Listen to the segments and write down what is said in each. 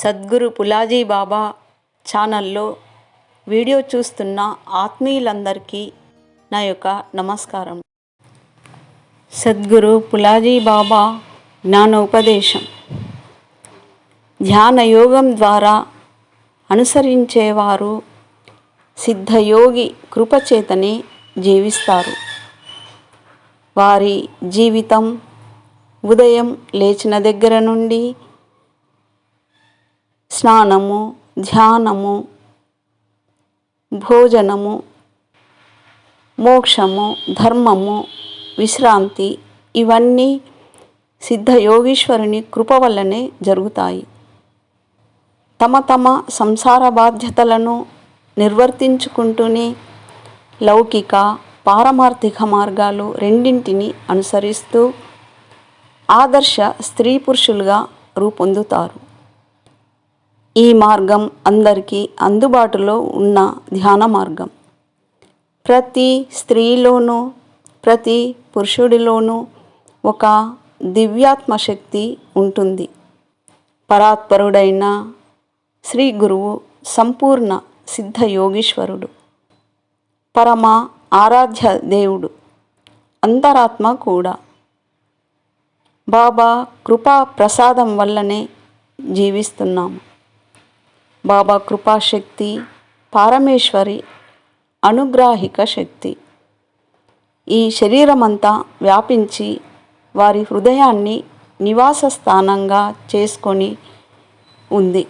సద్గురు పులాజీ బాబా ఛానల్లో వీడియో చూస్తున్న ఆత్మీయులందరికీ నా యొక్క నమస్కారం. సద్గురు పులాజీ బాబా జ్ఞానోపదేశం. ధ్యాన యోగం ద్వారా అనుసరించేవారు సిద్ధయోగి కృపచేతనే జీవిస్తారు. వారి జీవితం ఉదయం లేచిన దగ్గర నుండి స్నానము ధ్యానము భోజనము మోక్షము ధర్మము విశ్రాంతి ఇవన్నీ సిద్ధ యోగీశ్వరుని కృప వల్లనే జరుగుతాయి. తమ తమ సంసార బాధ్యతలను నిర్వర్తించుకుంటూనే లౌకిక పారమార్థిక మార్గాలు రెండింటిని అనుసరిస్తూ ఆదర్శ స్త్రీ పురుషులుగా రూపొందుతారు. ఈ మార్గం అందరికీ అందుబాటులో ఉన్న ధ్యాన మార్గం. ప్రతి స్త్రీలోనూ ప్రతి పురుషుడిలోనూ ఒక దివ్యాత్మ శక్తి ఉంటుంది. పరాత్పరుడైన శ్రీ గురువు సంపూర్ణ సిద్ధ యోగీశ్వరుడు. పరమ ఆరాధ్య దేవుడు. అంతరాత్మ కూడా. బాబా కృపా ప్రసాదం వల్లనే జీవిస్తున్నాము. బాబా కృపాశక్తి పారమేశ్వరి అనుగ్రాహిక శక్తి. ఈ శరీరమంతా వ్యాపించి వారి హృదయాన్ని నివాస స్థానంగా చేసుకొని ఉంది.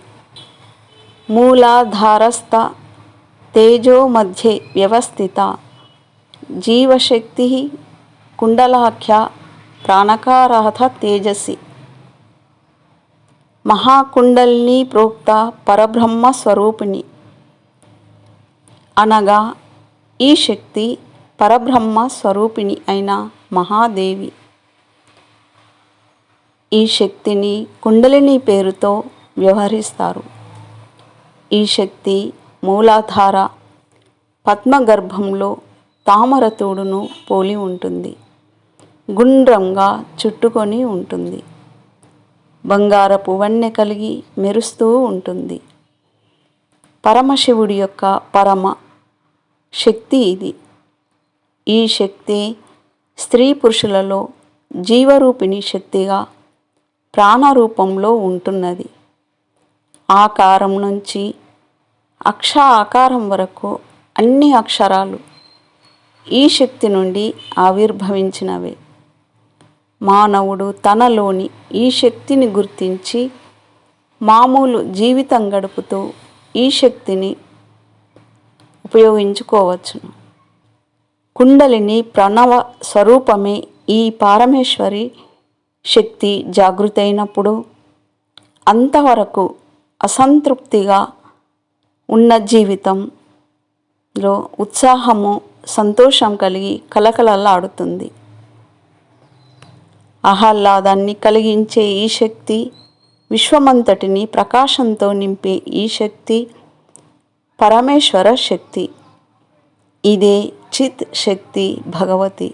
మూలాధారస్థ తేజో మధ్య వ్యవస్థిత జీవశక్తి కుండలాఖ్య ప్రాణకారహత తేజసి. మహాకుండల్ని ప్రోక్త పరబ్రహ్మ స్వరూపిణి. అనగా ఈ శక్తి పరబ్రహ్మ స్వరూపిణి అయిన మహాదేవి. ఈ శక్తిని కుండలిని పేరుతో వ్యవహరిస్తారు. ఈ శక్తి మూలాధార పద్మగర్భంలో తామరతోడును పోలి ఉంటుంది. గుండ్రంగా చుట్టుకొని ఉంటుంది. బంగారపు వన్నె కలిగి మెరుస్తూ ఉంటుంది. పరమశివుడి యొక్క పరమ శక్తి ఇది. ఈ శక్తి స్త్రీ పురుషులలో జీవరూపిణి శక్తిగా ప్రాణరూపంలో ఉంటున్నది. ఆకారం నుంచి అక్ష ఆకారం వరకు అన్ని అక్షరాలు ఈ శక్తి నుండి ఆవిర్భవించినవే. మానవుడు తనలోని ఈ శక్తిని గుర్తించి మామూలు జీవితం గడుపుతూ ఈ శక్తిని ఉపయోగించుకోవచ్చును కుండలిని ప్రణవ స్వరూపమే ఈ పారమేశ్వరి శక్తి జాగృతైనప్పుడు అంతవరకు అసంతృప్తిగా ఉన్న జీవితంలో ఉత్సాహము సంతోషం కలిగి కలకలలాడుతుంది ఆహ్లాదాన్ని కలిగించే ఈ శక్తి విశ్వమంతటిని ప్రకాశంతో నింపే ఈ శక్తి పరమేశ్వర శక్తి. ఇదే చిత్ శక్తి భగవతి.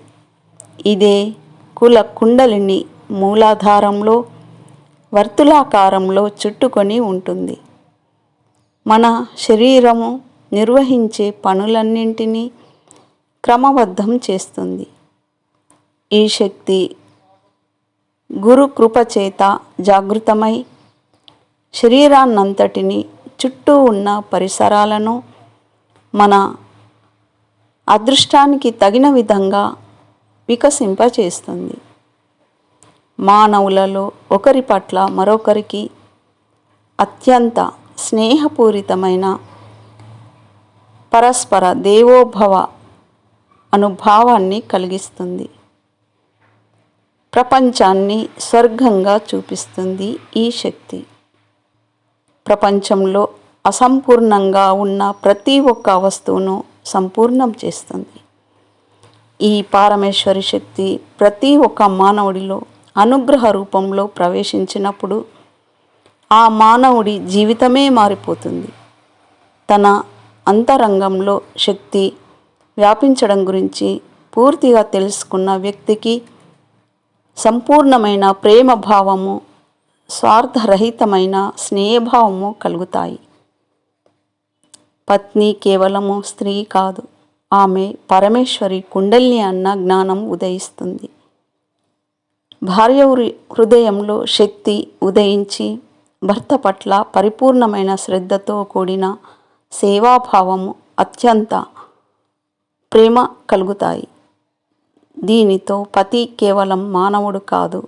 ఇదే కుల కుండలిని మూలాధారంలో వర్తులాకారంలో చుట్టుకొని ఉంటుంది. మన శరీరము నిర్వహించే పనులన్నింటినీ క్రమబద్ధం చేస్తుంది. ఈ శక్తి గురు కృపచేత జాగృతమై శరీరాన్నంతటిని చుట్టూ ఉన్న పరిసరాలను మన అదృష్టానికి తగిన విధంగా వికసింపచేస్తుంది. మానవులలో ఒకరి పట్ల మరొకరికి అత్యంత స్నేహపూరితమైన పరస్పర దేవోభవ అనుభావాన్ని కలిగిస్తుంది. ప్రపంచాన్ని స్వర్గంగా చూపిస్తుంది ఈ శక్తి. ప్రపంచంలో అసంపూర్ణంగా ఉన్న ప్రతి ఒక్క వస్తువును సంపూర్ణం చేస్తుంది. ఈ పారమేశ్వరి శక్తి ప్రతి ఒక్క మానవుడిలో అనుగ్రహ రూపంలో ప్రవేశించినప్పుడు ఆ మానవుడి జీవితమే మారిపోతుంది. తన అంతరంగంలో శక్తి వ్యాపించడం గురించి పూర్తిగా తెలుసుకున్న వ్యక్తికి సంపూర్ణమైన ప్రేమ భావము స్వార్థరహితమైన స్నేహభావము కలుగుతాయి. పత్ని కేవలము స్త్రీ కాదు ఆమె పరమేశ్వరి కుండల్ని అన్న జ్ఞానం ఉదయిస్తుంది. భార్య హృదయంలో శక్తి ఉదయించి భర్త పట్ల పరిపూర్ణమైన శ్రద్ధతో కూడిన సేవాభావము అత్యంత ప్రేమ కలుగుతాయి. దీనితో పతి కేవలం మానవుడు కాదు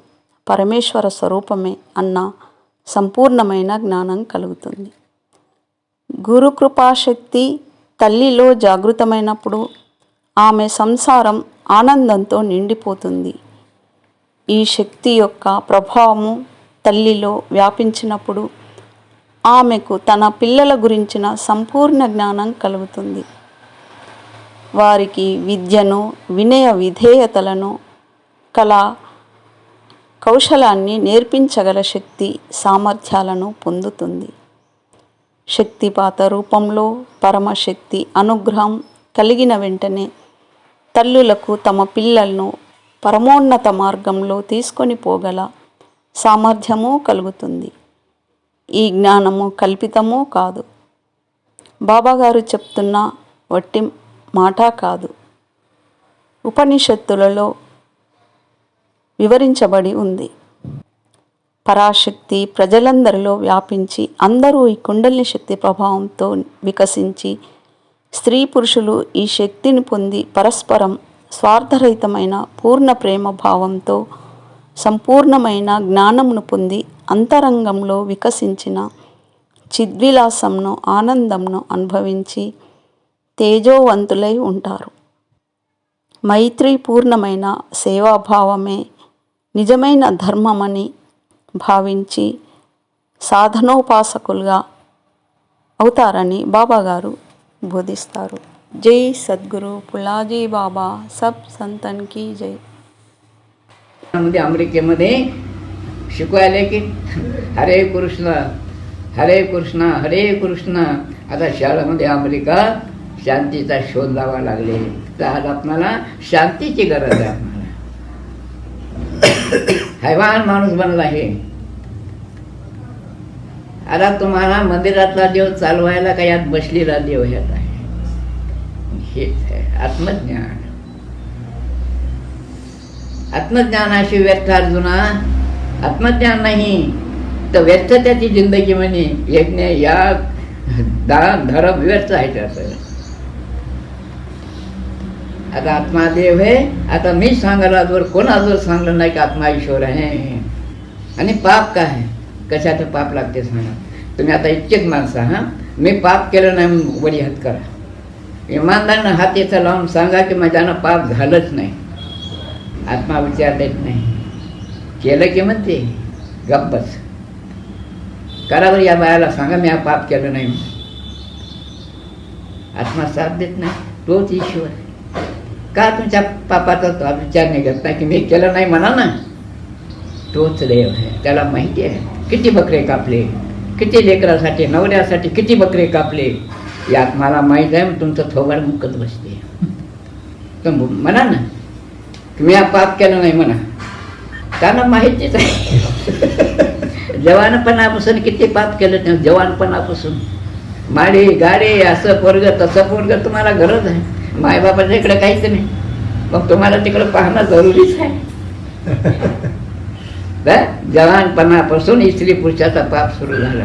పరమేశ్వర స్వరూపమే అన్న సంపూర్ణమైన జ్ఞానం కలుగుతుంది. గురుకృపాశక్తి తల్లిలో జాగృతమైనప్పుడు ఆమె సంసారం ఆనందంతో నిండిపోతుంది. ఈ శక్తి యొక్క ప్రభావము తల్లిలో వ్యాపించినప్పుడు ఆమెకు తన పిల్లల గురించిన సంపూర్ణ జ్ఞానం కలుగుతుంది. వారికి విద్యను వినయ విధేయతలను కళ కౌశలాన్ని నేర్పించగల శక్తి సామర్థ్యాలను పొందుతుంది. శక్తిపాత రూపంలో పరమశక్తి అనుగ్రహం కలిగిన వెంటనే తల్లులకు తమ పిల్లలను పరమోన్నత మార్గంలో తీసుకొని పోగల సామర్థ్యము కలుగుతుంది. ఈ జ్ఞానము కల్పితము కాదు. బాబాగారు చెప్తున్న వట్టి మాట కాదు. ఉపనిషత్తులలో వివరించబడి ఉంది. పరాశక్తి ప్రజలందరిలో వ్యాపించి అందరూ ఈ కుండలిని శక్తి ప్రభావంతో వికసించి స్త్రీ పురుషులు ఈ శక్తిని పొంది పరస్పరం స్వార్థరహితమైన పూర్ణ ప్రేమ భావంతో సంపూర్ణమైన జ్ఞానమును పొంది అంతరంగంలో వికసించిన చిద్విలాసంను ఆనందంను అనుభవించి తేజోవంతులై ఉంటారు మైత్రీపూర్ణమైన సేవాభావమే నిజమైన ధర్మమని భావించి సాధనోపాసకులుగా అవుతారని బాబాగారు బోధిస్తారు జై సద్గురు పులాజీ బాబా సబ్ సంతన్ की जय मध्ये अमेरिकेमध्ये शिकवायला की हरे कृष्ण हरे कृष्ण हरे कृष्ण आता शाळेमध्ये अमेरिका शांतीचा शोध लावा लागले. तर आज आपणाला शांतीची गरज आहे. हैवान माणूस बनला आहे. आता तुम्हाला मंदिरातला देव चालवायला का यात बसलेला देव ह्यात आहे? हेच आहे आत्मज्ञान. आत्मज्ञानाशी व्यर्थ अर्जुना आत्मज्ञान नाही तर व्यर्थ त्याची जिंदगी म्हणे यज्ञ या दान धर्म व्यर्थ आहे त्याचं. आता आत्मा देव आहे आता मी सांगायला आजवर कोण आजवर सांगलं नाही की आत्मा ईश्वर आहे? आणि पाप काय आहे? कशाचं पाप लागते सांगा? तुम्ही आता इतकेच माणसं हां? मी पाप केलं नाही वडी हात करा. इमानदारीनं हात याचा लावून सांगा की माझ्यानं पाप झालंच नाही. आत्मा विचार देत नाही. केलं की म्हणते गप्पच करा बरं या बायाला सांगा मी हा पाप केलं नाही आत्मा साथ देत नाही तोच ईश्वर आहे. का तुमच्या पापाचा तो विचार नाही करत? नाही की मी केलं नाही म्हणा ना. तोच देव आहे. त्याला माहिती आहे. किती बकरे कापले? किती लेकरासाठी नवऱ्यासाठी किती बकरे कापले? या आत्माला माहीत आहे तुमचं थोबाड मुकत बसते. तर म्हणा ना. तुम्ही हा पाप केलं नाही म्हणा. त्यांना माहितीच आहे. जवानपणापासून किती पाप केलं जवानपणापासून. माडी गाडी असं पोरग तसं पोरग तुम्हाला गरज आहे. मायबापाच्या इकडे काहीच नाही. मग तुम्हाला तिकडं पाहणं जरुरीच आहे. जवानपणापासून स्त्री पुरुषाचा पाप सुरू झाला.